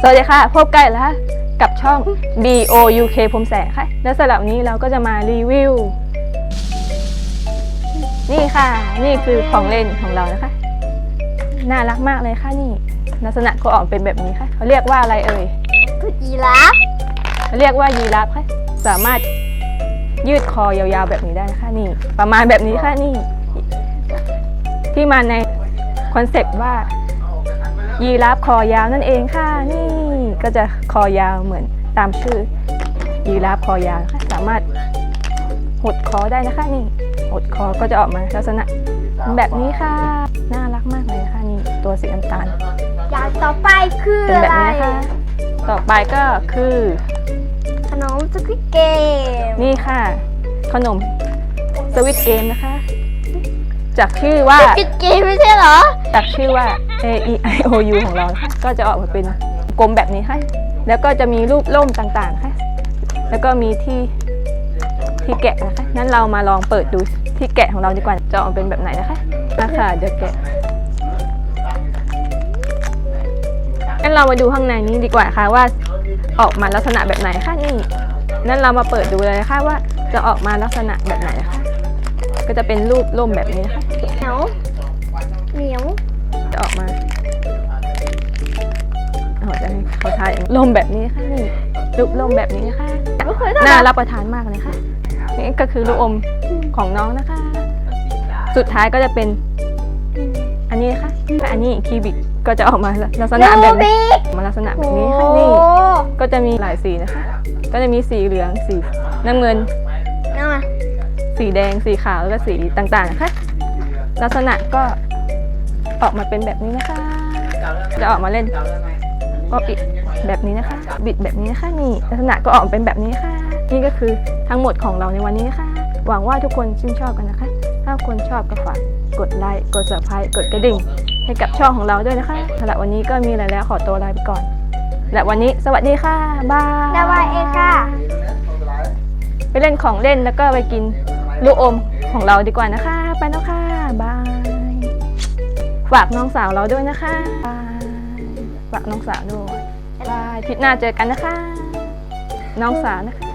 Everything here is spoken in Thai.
สวัสดีค่ะ พบกันแล้วค่ะกับช่อง B O U K พรมแสงค่ะ และสำหรับวันนี้เราก็จะมารีวิว นี่ค่ะ นี่คือของเล่นของเรานะคะ น่ารักมากเลยค่ะนี่ ลักษณะก็ออกเป็นแบบนี้ค่ะ เขาเรียกว่าอะไรเอ่ยคือยีราฟเขาเรียกว่ายีราฟค่ะ สามารถยืดคอยาวๆแบบนี้ได้นะคะนี่ ประมาณแบบนี้ค่ะนี่ ที่มาในคอนเซปต์ว่ายีราฟคอยาวนั่นเองค่ะนี่ ก็จะคอยาวเหมือนตามชื่อยีราฟคอยาวนะคะสามารถหดคอได้นะคะนี่หดคอก็จะออกมาลักษณะแบบนี้ค่ะ น่ารักมากเลยค่ะนี่ตัวสีน้ำตาลอย่างต่อไปคือเป็นอะแบบไรนี้นะคะต่อไปก็คือ ขนมสควิตเกมนี่ค่ะ ขนมสวิตเกมนะคะ จากชื่อว่าสควิตเกมไม่ใช่เหรอ จากชื่อว่า A E I O U ของเรานะคะก็จะออกมาเป็น กลมแบบนี้ค่ะแล้วก็จะมีรูปล่มต่างๆค่ะแล้วก็มีที่ที่แกะนะคะงั้นเรามาลองเปิดดูที่แกะของเราดีกว่าจะออกเป็นแบบไหนนะคะนะคะเดี๋ยวแกะงั้นเรามาดูข้างในนี้ดีกว่าค่ะว่าออกมาลักษณะแบบไหนค่ะนี่นั่นเรามาเปิดดูเลยค่ะว่าจะออกมาลักษณะแบบไหนนะคะก็จะเป็นรูปล่มแบบนี้นะคะ เอาจะให้เขาทายลมแบบนี้ค่ะนี่ลูกลมแบบนี้นะคะไม่เคยน่ารับประทานมากเลยค่ะ นี่ก็คือลูกอมของน้องนะคะ สุดท้ายก็จะเป็น อันนี้นะคะอันนี้คีบิกก็จะออกมาลักษณะแบบนี้บิ๊กมาลักษณะแบโอ้บนี้ค่ะนี่ก็จะมีหลายสีนะคะ ก็จะมีสีเหลืองสีน้ำเงินนั่นมาสีแดงสีขาวแล้วก็สีต่างๆนะคะลักษณะก็ออกมาเป็นแบบนี้นะคะ จะออกมาเล่น ก็ปิดแบบนี้นะคะ บิดแบบนี้นะคะนี่ลักษณะก็ออกเป็นแบบนี้ค่ะ นี่ก็คือทั้งหมดของเราในวันนี้นะคะ หวังว่าทุกคนชื่นชอบกันนะคะ ถ้าคนชอบก็ฝากกดไลค์กด subscribe กดกระดิ่ง ให้กับช่องของเราด้วยนะคะสำหรับวันนี้ก็มีอะไรแล้วขอตัวลาไปก่อน และวันนี้สวัสดีค่ะบายดาวาเองค่ะ ไปเล่นของเล่นแล้วก็ไปกินลูกอมของเราดีกว่านะคะ ไปแล้วค่ะบายฝากน้องสาวเราด้วยนะคะบาย ฝากน้องสาวด้วยบายอาทิตย์หน้าเจอกันนะคะ น้องสาวนะคะ